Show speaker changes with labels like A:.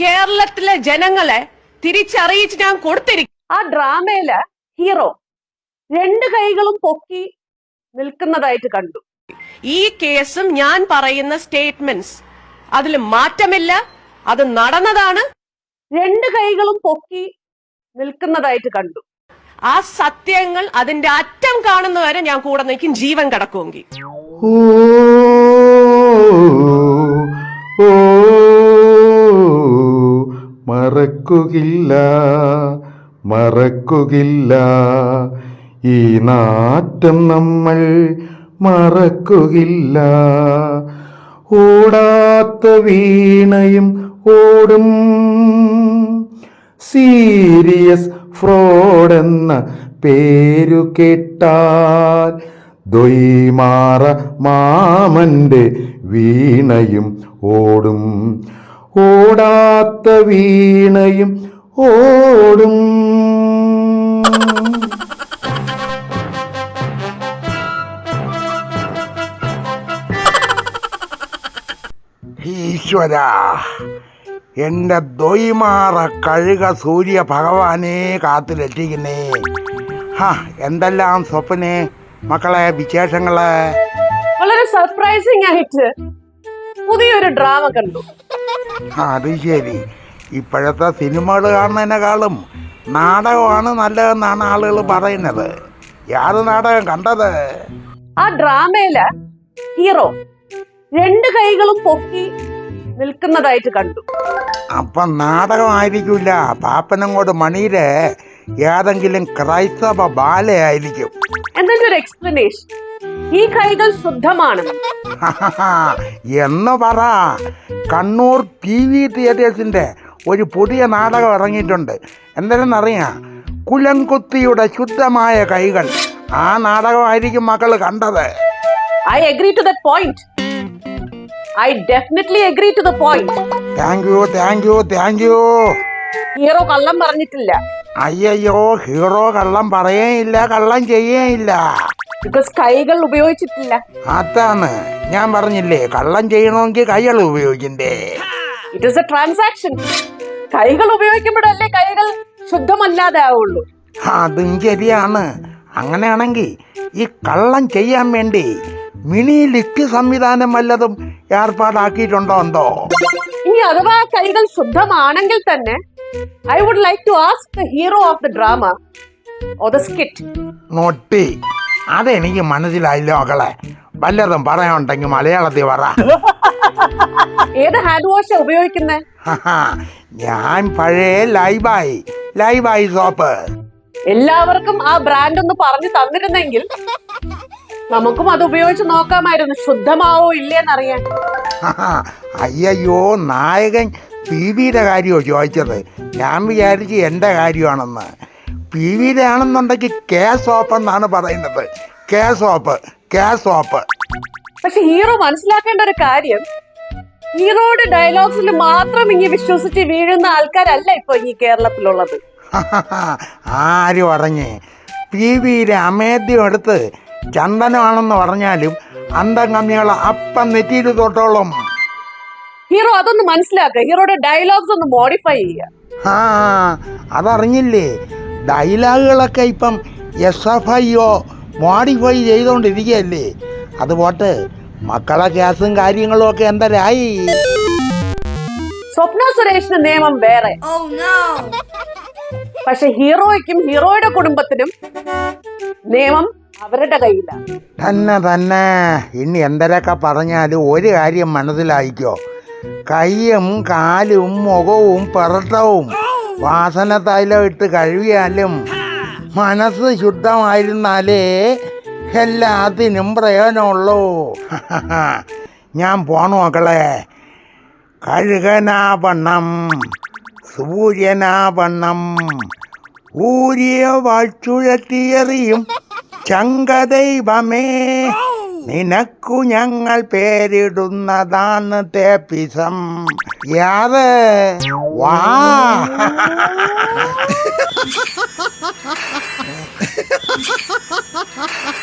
A: കേരളത്തിലെ ജനങ്ങളെ തിരിച്ചറിയിച്ച് ഞാൻ കൊടുത്തിരിക്കും ആ ഡ്രാമയിൽ ഹീറോ രണ്ട് കൈകളും പൊക്കി നിൽക്കുന്നതായിട്ട് കണ്ടു. ഈ കേസും ഞാൻ പറയുന്ന സ്റ്റേറ്റ്മെന്റ്സ്. അതിൽ മാറ്റമില്ല അത് നടന്നതാണ്. രണ്ട് കൈകളും പൊക്കി നിൽക്കുന്നതായിട്ട് കണ്ടു. ആ സത്യങ്ങൾ അതിന്റെ അറ്റം കാണുന്നവരെ ഞാൻ കൂടെ നിൽക്കും ജീവൻ കിടക്കുമെങ്കിൽ.
B: മറക്കുകില്ല മറക്കുകില്ല. ഈ നാറ്റം നമ്മൾ മറക്കുകില്ല. ഓടാത്ത വീണയും ഓടും. സീരിയസ് ഫ്രോഡ് എന്ന പേരു കേട്ടാൽ ദ്വൈമാറ മാമന്റെ വീണയും ഓടും. ഓടാത്ത വീണയും ഓടും.
C: ഈശ്വര എന്റെ ദ്വൈമാറ കഴുക സൂര്യ ഭഗവാനെ കാത്തു രക്ഷിക്കുന്നേ ഹാ എന്തെല്ലാം സ്വപ്നെ മക്കളെ വിശേഷങ്ങൾ?
A: വളരെ സർപ്രൈസിംഗ് ആയിട്ട് പുതിയൊരു ഡ്രാമ കണ്ടു.
C: അത് ശരി. ഇപ്പോഴത്തെ സിനിമകൾ കാണുന്നതിനേക്കാളും നാടകമാണ് നല്ലതെന്നാണ് ആളുകൾ പറയുന്നത്. യാത് നാടകം കണ്ടത്?
A: ആ ഡ്രാമയിൽ ഹീറോ രണ്ട് കൈകളും പൊക്കി നിൽക്കുന്നതായിട്ട് കണ്ടു.
C: അപ്പൊ നാടകമായിരിക്കില്ല പാപ്പനങ്ങോട് മണിയിലെ ഏതെങ്കിലും ക്രൈസ്തവ ബാലയായിരിക്കും.
A: എന്തെങ്കിലും ഒരു എക്സ്പ്ലനേഷൻ ഈ കൈകൾ ശുദ്ധമാണ്.
C: എന്ന് പറ. കണ്ണൂർ പി വി തിയേറ്റേഴ്സിന്റെ ഒരു പുതിയ നാടകം ഇറങ്ങിയിട്ടുണ്ട്. എന്തെന്നറിയാം? കുലംകുത്തിയുടെ ശുദ്ധമായ കൈകൾ. ആ നാടകമായിരിക്കും മക്കൾ കണ്ടത്.
A: I agree to the point I definitely agree to the point
C: thank you thank you thank you
A: hero കള്ളം പറഞ്ഞിട്ടില്ല.
C: അയ്യയ്യോ ഹീറോ കള്ളം പറയേയില്ല കള്ളം ചെയ്യേയില്ല.
A: ബിക്കോസ് കൈകൾ ഉപയോഗിച്ചിട്ടില്ല.
C: അതാണ്. ഞാൻ പറഞ്ഞില്ലേ കള്ളം ചെയ്യണമെങ്കിൽ കൈകൾ ഉപയോഗിക്കണ്ടേ.
A: ഇറ്റ് ഇസ് എ ട്രാൻസാക്ഷൻ കൈകൾ ഉപയോഗിക്കുമ്പോഴല്ലേ കൈകൾ ശുദ്ധമല്ലാതെ ആവുള്ളൂ.
C: അതും ശരിയാണ്. അങ്ങനെയാണെങ്കിൽ ഈ കള്ളം ചെയ്യാൻ വേണ്ടി മിനി ലിഫ്റ്റ് സംവിധാനം വല്ലതും ഏർപ്പാടാക്കിയിട്ടുണ്ടോ എന്തോ?
A: ഇനി അഥവാ കൈകൾ ശുദ്ധമാണെങ്കിൽ തന്നെ I would like to ask the hero of the drama or the skit
C: naughty. അതെനിക്ക് മനസ്സിലായില്ല മക്കളെ. വല്ലതും പറയാനുണ്ടെങ്കിൽ മലയാളത്തിൽ പറ.
A: ഏത് ഹാൻഡ് വാഷാ ഉപയോഗിക്കുന്നത്
C: ഞാൻ പഴയ ലൈബായി ലൈബായി സോപ്പ്.
A: എല്ലാവർക്കും ആ ബ്രാൻഡ് ഒന്ന് പറഞ്ഞു തന്നിരുന്നെങ്കിൽ നമുക്കും അത് ഉപയോഗിച്ച് നോക്കാമായിരുന്നു. ശുദ്ധമാവോ ഇല്ലേന്നറിയാൻ.
C: അയ്യോ നായകൻ ടി വിയുടെ കാര്യമോ ചോദിച്ചത്? ഞാൻ വിചാരിച്ച് എന്റെ കാര്യമാണെന്ന്. പി വി ആണെന്നുണ്ടെങ്കിൽ കെ സോപ്പ് എന്നാണ് പറയുന്നത്. കെ സോപ്പ് കെ സോപ്പ്
A: പക്ഷെ ഹീറോ മനസ്സിലാക്കേണ്ട ഒരു കാര്യം. ഹീറോയുടെ ഡയലോഗ്സിൽ മാത്രം ഇങ്ങനെ വിശ്വസിച്ച് വീഴുന്ന ആൾക്കാരല്ല ഇപ്പൊ ഈ കേരളത്തിലുള്ളത്.
C: ആരും പറഞ്ഞ്? പി വിയിലെ അമേദ്യം എടുത്ത് ചന്ദനമാണെന്ന് പറഞ്ഞാലും അന്തംഗമ്യകൾ അപ്പം നെറ്റിയിൽ തൊട്ടോളും.
A: ഹീറോ അതൊന്ന് മനസ്സിലാക്കുക ഹീറോയുടെ ഡയലോഗ്സ് ഒന്ന് മോഡിഫൈ ചെയ്യുക
C: ആ അതറിഞ്ഞില്ലേ? ഡയലോഗുകളൊക്കെ ഇപ്പം S F I O modify ചെയ്തുകൊണ്ടിരിക്കുകയല്ലേ അതുപോട്ട് മക്കളെ കേസും കാര്യങ്ങളും ഒക്കെ എന്തരായി?
A: സ്വപ്ന സുരേഷിന് നിയമം വേറെ.
D: Oh no!
A: പക്ഷെ ഹീറോയ്ക്കും ഹീറോയുടെ കുടുംബത്തിനും നിയമം അവരുടെ കയ്യിലാണ്.
C: തന്നെ തന്നെ. ഇനി എന്തരൊക്കെ പറഞ്ഞാലും ഒരു കാര്യം മനസ്സിലായിക്കോ? കൈയും കാലും മുഖവും പിറട്ടവും. വാസന തൈലം ഇട്ട് കഴുകിയാലും മനസ്സ് ശുദ്ധമായിരുന്നാലേ എല്ലാത്തിനും പ്രയോജനമുള്ളൂ. ഞാൻ പോണു മക്കളെ. കഴുകനാ പണ്ണം സൂര്യനാ പണ്ണം ഊരിയ വാഴ്ചുഴത്തിയറിയും ചങ്കദൈവമേ. നിനക്കു ഞങ്ങൾ പേരിടുന്നതാണ് തേപ്പിസം. യാത് വാ.